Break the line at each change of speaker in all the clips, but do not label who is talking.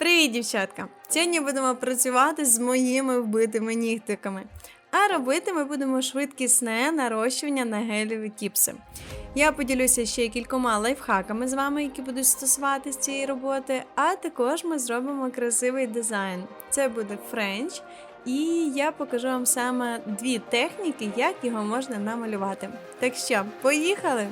Привіт, дівчатка! Сьогодні будемо працювати з моїми вбитими нігтиками. А робити ми будемо швидкісне нарощування на гелеві тіпси. Я поділюся ще кількома лайфхаками з вами, які будуть стосуватися цієї роботи. А також ми зробимо красивий дизайн. Це буде френч, і я покажу вам саме дві техніки, як його можна намалювати. Так що, поїхали!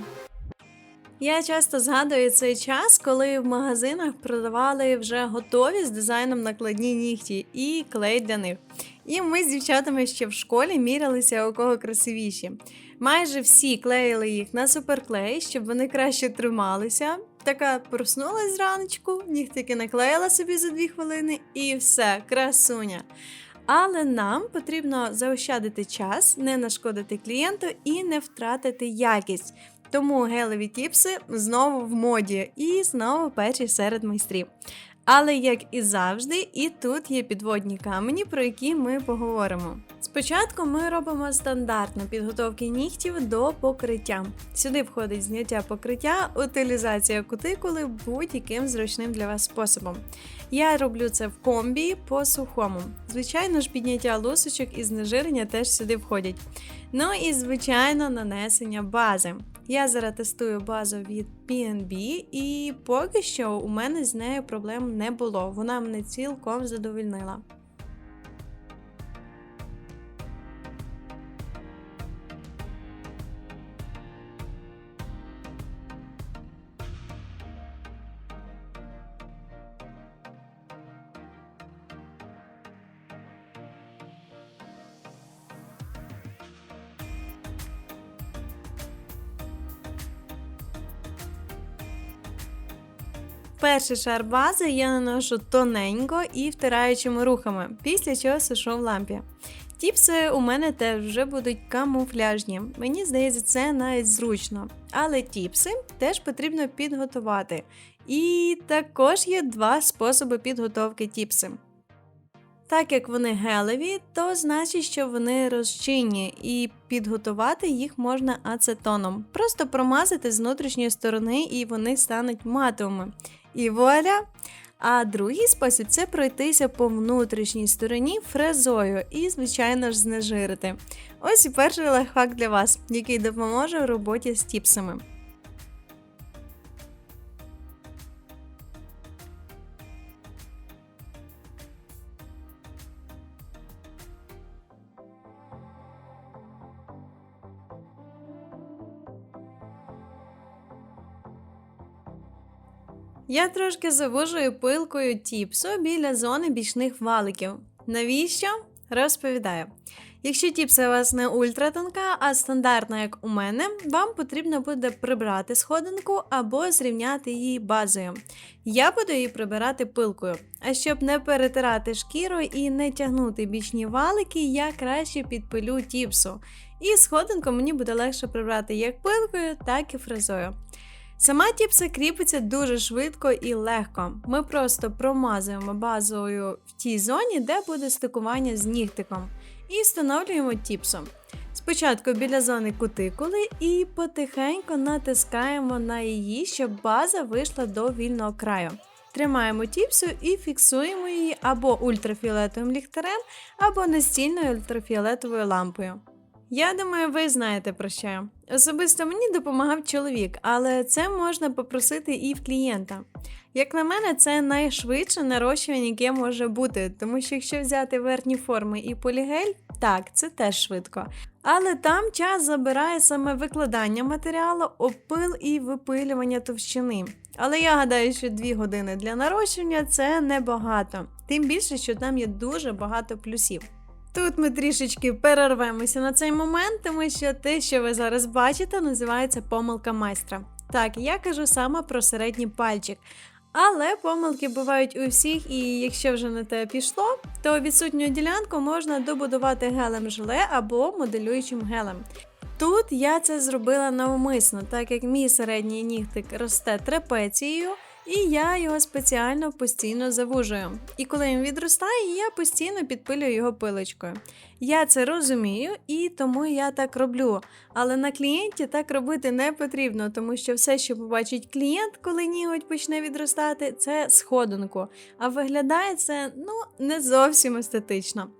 Я часто згадую цей час, коли в магазинах продавали вже готові з дизайном накладні нігті і клей для них. І ми з дівчатами ще в школі мірялися, у кого красивіші. Майже всі клеїли їх на суперклей, щоб вони краще трималися. Така проснулась зраночку, нігтики наклеїла собі за дві хвилини і все, красуня. Але нам потрібно заощадити час, не нашкодити клієнту і не втратити якість. Тому гелеві тіпси знову в моді і знову перші серед майстрів. Але як і завжди, і тут є підводні камені, про які ми поговоримо. Спочатку ми робимо стандартну підготовки нігтів до покриття. Сюди входить зняття покриття, утилізація кутикули будь-яким зручним для вас способом. Я роблю це в комбі по сухому. Звичайно ж, підняття лусочок і знежирення теж сюди входять. Ну і звичайно, нанесення бази. Я зараз тестую базу від PNB, і поки що у мене з нею проблем не було. Вона мене цілком задовольнила. Перший шар бази я наношу тоненько і втираючими рухами, після чого сушу в лампі. Тіпси у мене теж вже будуть камуфляжні. Мені здається, це навіть зручно. Але тіпси теж потрібно підготувати. І також є два способи підготовки тіпси. Так як вони гелеві, то значить, що вони розчинні, і підготувати їх можна ацетоном. Просто промазати з внутрішньої сторони, і вони стануть матовими. І вуаля! А другий спосіб це пройтися по внутрішній стороні фрезою і, звичайно ж, знежирити. Ось і перший лайфхак для вас, який допоможе в роботі з тіпсами. Я трошки завужую пилкою тіпсу біля зони бічних валиків. Навіщо? Розповідаю. Якщо тіпса у вас не ультратонка, а стандартна, як у мене, вам потрібно буде прибрати сходинку або зрівняти її базою. Я буду її прибирати пилкою. А щоб не перетирати шкіру і не тягнути бічні валики, я краще підпилю тіпсу. І сходинку мені буде легше прибрати як пилкою, так і фрезою. Сама тіпса кріпиться дуже швидко і легко. Ми просто промазуємо базою в тій зоні, де буде стикування з нігтиком, і встановлюємо тіпсом. Спочатку біля зони кутикули і потихеньку натискаємо на її, щоб база вийшла до вільного краю. Тримаємо тіпсу і фіксуємо її або ультрафіолетовим ліхтарем, або настільною ультрафіолетовою лампою. Я думаю, ви знаєте про що. Особисто мені допомагав чоловік, але це можна попросити і в клієнта. Як на мене, це найшвидше нарощування, яке може бути, тому що якщо взяти верхні форми і полігель, так, це теж швидко. Але там час забирає саме викладання матеріалу, опил і випилювання товщини. Але я гадаю, що дві години для нарощування це небагато, тим більше, що там є дуже багато плюсів. Тут ми трішечки перервемося на цей момент, тому що те, що ви зараз бачите, називається помилка майстра. Так, я кажу саме про середній пальчик. Але помилки бувають у всіх, і якщо вже на те пішло, то відсутню ділянку можна добудувати гелем желе або моделюючим гелем. Тут я це зробила навмисно, так як мій середній нігтик росте трапецією, І я його спеціально постійно завужую. І коли він відростає, я постійно підпилюю його пилочкою. Я це розумію і тому я так роблю. Але на клієнті так робити не потрібно, тому що все, що побачить клієнт, коли ніготь почне відростати, це сходинку. А виглядає це ну не зовсім естетично.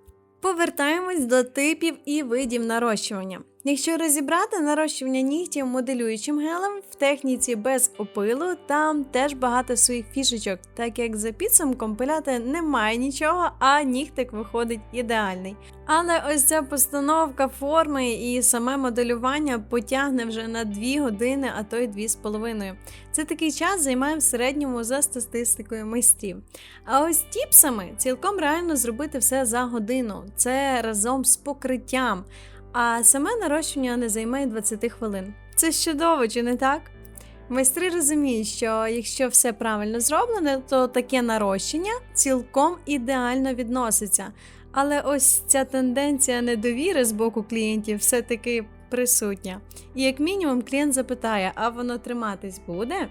Повертаємось до типів і видів нарощування. Якщо розібрати нарощування нігтів моделюючим гелем в техніці без опилу, там теж багато своїх фішечок, так як за підсумком пиляти немає нічого, а нігтик виходить ідеальний. Але ось ця постановка форми і саме моделювання потягне вже на 2 години, а то й 2,5. Це такий час займає в середньому за статистикою майстрів. А ось тіпсами цілком реально зробити все за годину. Це разом з покриттям. А саме нарощування не займає 20 хвилин. Це ж чудово, чи не так? Майстри розуміють, що якщо все правильно зроблено, то таке нарощення цілком ідеально відноситься. Але ось ця тенденція недовіри з боку клієнтів все-таки присутня. І як мінімум клієнт запитає, а воно триматись буде?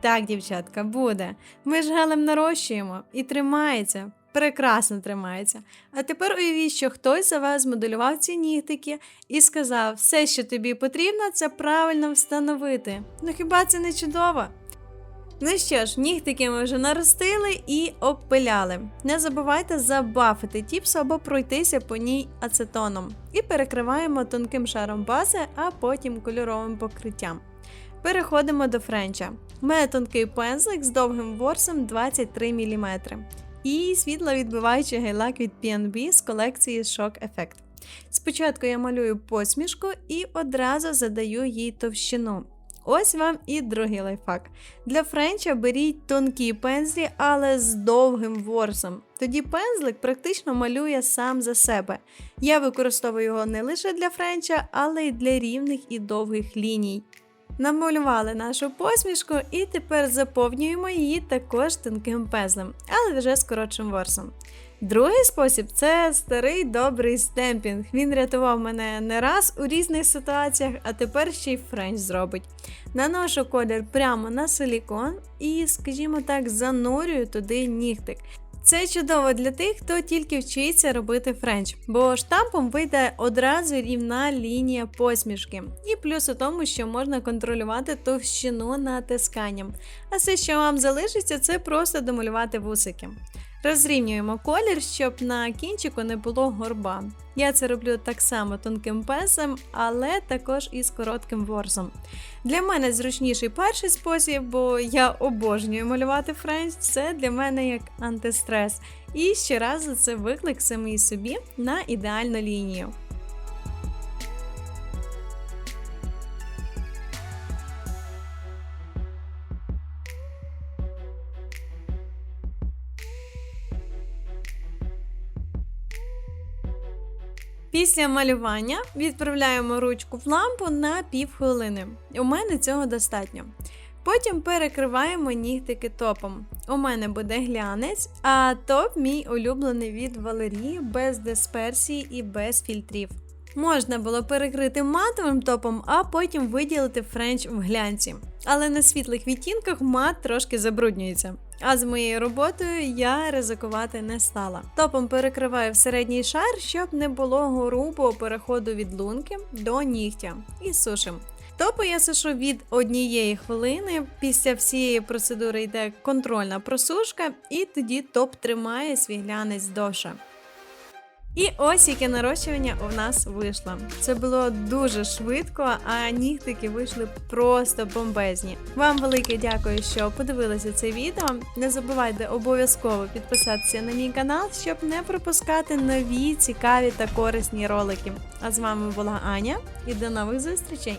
Так, дівчатка, буде. Ми ж гелем нарощуємо і тримається. Прекрасно тримається. А тепер уявіть, що хтось за вас змоделював ці нігтики і сказав, все, що тобі потрібно, це правильно встановити. Ну хіба це не чудово? Ну що ж, нігтики ми вже наростили і обпиляли. Не забувайте забафити тіпсу або пройтися по ній ацетоном. І перекриваємо тонким шаром бази, а потім кольоровим покриттям. Переходимо до френча. У тонкий пензлик з довгим ворсом 23 мм. І світловідбиваючий гейлак від PNB з колекції Shock Effect. Спочатку я малюю посмішку і одразу задаю їй товщину. Ось вам і другий лайфхак. Для френча беріть тонкі пензлі, але з довгим ворсом. Тоді пензлик практично малює сам за себе. Я використовую його не лише для френча, але й для рівних і довгих ліній. Намалювали нашу посмішку і тепер заповнюємо її також тонким пезлем, але вже з коротшим ворсом. Другий спосіб це старий добрий стемпінг. Він рятував мене не раз у різних ситуаціях, а тепер ще й френч зробить. Наношу колір прямо на силікон і, скажімо так, занурюю туди нігтик. Це чудово для тих, хто тільки вчиться робити френч, бо штампом вийде одразу рівна лінія посмішки. І плюс у тому, що можна контролювати товщину натисканням. А все, що вам залишиться, це просто домалювати вусики. Розрівнюємо колір, щоб на кінчику не було горба. Я це роблю так само тонким песем, але також із коротким ворсом. Для мене зручніший перший спосіб, бо я обожнюю малювати френч, це для мене як антистрес. І ще раз за це виклик самій собі на ідеальну лінію. Після малювання відправляємо ручку в лампу на півхвилини. У мене цього достатньо. Потім перекриваємо нігтики топом. У мене буде глянець, а топ мій улюблений від Валерії без дисперсії і без фільтрів. Можна було перекрити матовим топом, а потім виділити френч в глянці. Але на світлих відтінках мат трошки забруднюється. А з моєю роботою я ризикувати не стала. Топом перекриваю в середній шар, щоб не було грубого переходу від лунки до нігтя. І сушим. Топи я сушу від однієї хвилини. Після всієї процедури йде контрольна просушка, і тоді топ тримає свій глянець довше. І ось яке нарощування у нас вийшло. Це було дуже швидко, а нігтики вийшли просто бомбезні. Вам велике дякую, що подивилися це відео. Не забувайте обов'язково підписатися на мій канал, щоб не пропускати нові цікаві та корисні ролики. А з вами була Аня і до нових зустрічей!